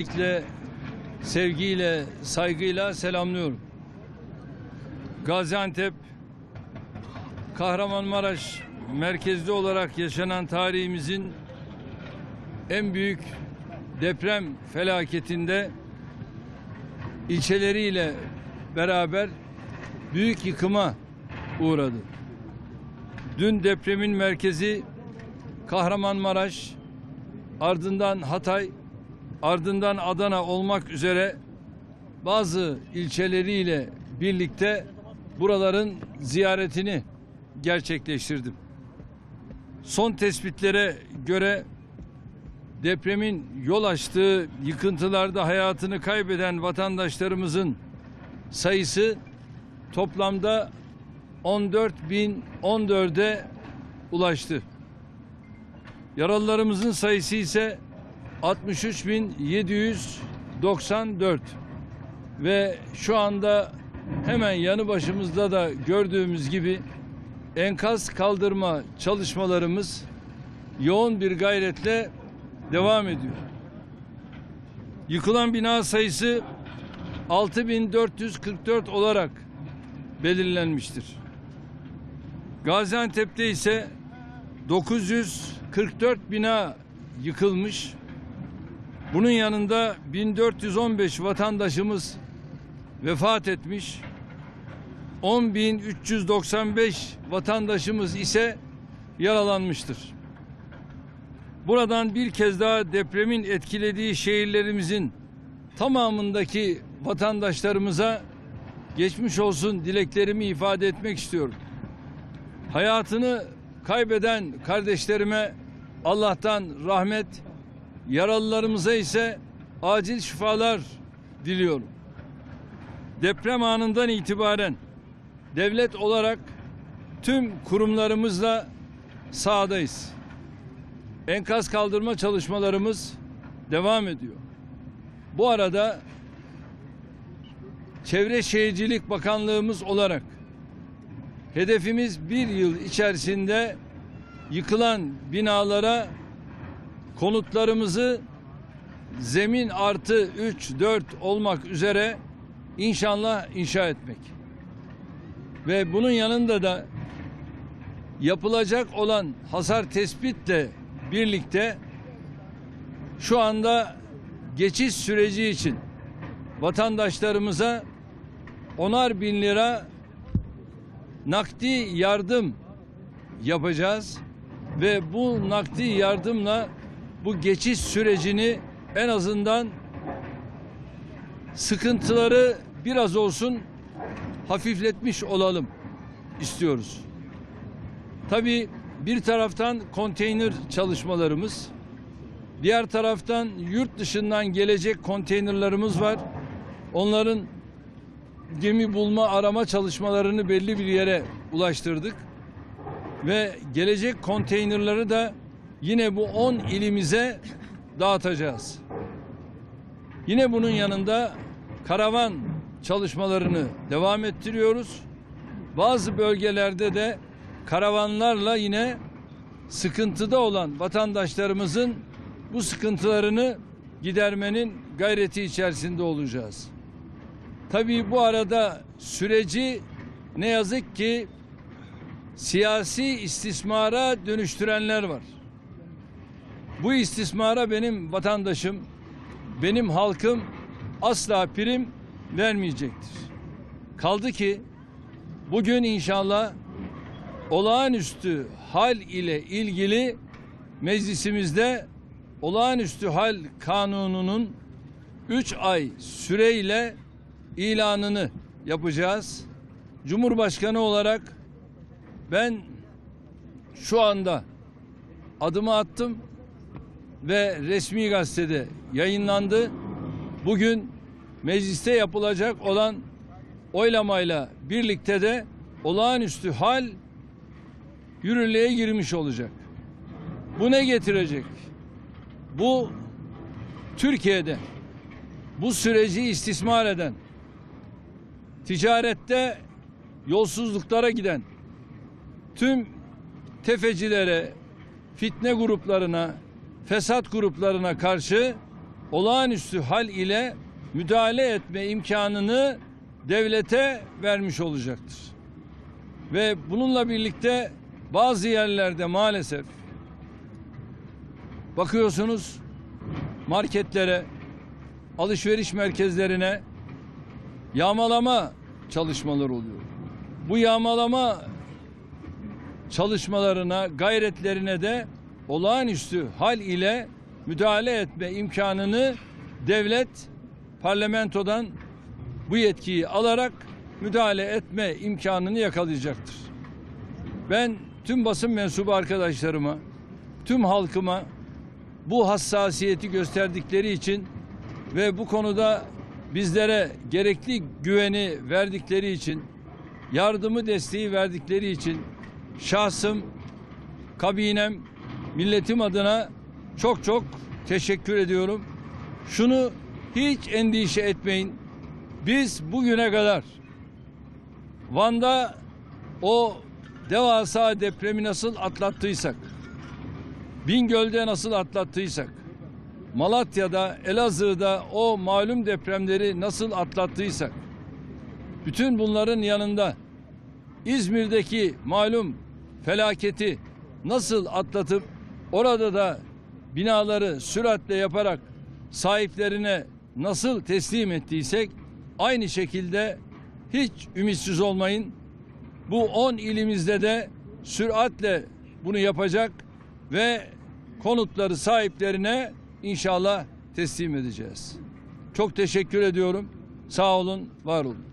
Öncelikle sevgiyle, saygıyla selamlıyorum. Gaziantep, Kahramanmaraş merkezli olarak yaşanan tarihimizin en büyük deprem felaketinde ilçeleriyle beraber büyük yıkıma uğradı. Dün depremin merkezi Kahramanmaraş, ardından Hatay, ardından Adana olmak üzere bazı ilçeleriyle birlikte buraların ziyaretini gerçekleştirdim. Son tespitlere göre depremin yol açtığı yıkıntılarda hayatını kaybeden vatandaşlarımızın sayısı toplamda 14.014'e ulaştı. Yaralılarımızın sayısı ise 63.794 ve şu anda hemen yanı başımızda da gördüğümüz gibi enkaz kaldırma çalışmalarımız yoğun bir gayretle devam ediyor. Yıkılan bina sayısı 6444 olarak belirlenmiştir. Gaziantep'te ise 944 bina yıkılmış. Bunun yanında 1415 vatandaşımız vefat etmiş. 10.395 vatandaşımız ise yaralanmıştır. Buradan bir kez daha depremin etkilediği şehirlerimizin tamamındaki vatandaşlarımıza geçmiş olsun dileklerimi ifade etmek istiyorum. Hayatını kaybeden kardeşlerime Allah'tan rahmet, yaralılarımıza ise acil şifalar diliyorum. Deprem anından itibaren devlet olarak tüm kurumlarımızla sahadayız. Enkaz kaldırma çalışmalarımız devam ediyor. Bu arada Çevre Şehircilik Bakanlığımız olarak hedefimiz bir yıl içerisinde yıkılan binalara konutlarımızı zemin artı 3, 4 olmak üzere inşallah inşa etmek. Ve bunun yanında da yapılacak olan hasar tespitle birlikte şu anda geçiş süreci için vatandaşlarımıza onar bin lira nakdi yardım yapacağız ve bu nakdi yardımla bu geçiş sürecini en azından sıkıntıları biraz olsun hafifletmiş olalım istiyoruz. Tabii bir taraftan konteyner çalışmalarımız, diğer taraftan yurt dışından gelecek konteynerlarımız var. Onların gemi bulma arama çalışmalarını belli bir yere ulaştırdık. Ve gelecek konteynerları da yine bu 10 ilimize dağıtacağız. Yine bunun yanında karavan çalışmalarını devam ettiriyoruz. Bazı bölgelerde de karavanlarla yine sıkıntıda olan vatandaşlarımızın bu sıkıntılarını gidermenin gayreti içerisinde olacağız. Tabii bu arada süreci ne yazık ki siyasi istismara dönüştürenler var. Bu istismara benim vatandaşım, benim halkım asla prim vermeyecektir. Kaldı ki bugün inşallah olağanüstü hal ile ilgili meclisimizde olağanüstü hal kanununun 3 ay süreyle ilanını yapacağız. Cumhurbaşkanı olarak ben şu anda adımı attım ve resmi gazetede yayınlandı. Bugün mecliste yapılacak olan oylamayla birlikte de olağanüstü hal yürürlüğe girmiş olacak. Bu ne getirecek? Bu Türkiye'de bu süreci istismar eden, ticarette yolsuzluklara giden, tüm tefecilere, fitne gruplarına, fesat gruplarına karşı olağanüstü hal ile müdahale etme imkanını devlete vermiş olacaktır. Ve bununla birlikte bazı yerlerde maalesef bakıyorsunuz marketlere, alışveriş merkezlerine yağmalama çalışmaları oluyor. Bu yağmalama çalışmalarına, gayretlerine de olağanüstü hal ile müdahale etme imkanını devlet parlamentodan bu yetkiyi alarak müdahale etme imkanını yakalayacaktır. Ben tüm basın mensubu arkadaşlarıma, tüm halkıma bu hassasiyeti gösterdikleri için ve bu konuda bizlere gerekli güveni verdikleri için, yardımı desteği verdikleri için şahsım, kabinem, milletim adına çok çok teşekkür ediyorum. Şunu hiç endişe etmeyin. Biz bugüne kadar Van'da o devasa depremi nasıl atlattıysak, Bingöl'de nasıl atlattıysak, Malatya'da, Elazığ'da o malum depremleri nasıl atlattıysak, bütün bunların yanında İzmir'deki malum felaketi nasıl atlatıp orada da binaları süratle yaparak sahiplerine nasıl teslim ettiysek aynı şekilde hiç ümitsiz olmayın. Bu 10 ilimizde de süratle bunu yapacak ve konutları sahiplerine inşallah teslim edeceğiz. Çok teşekkür ediyorum. Sağ olun, var olun.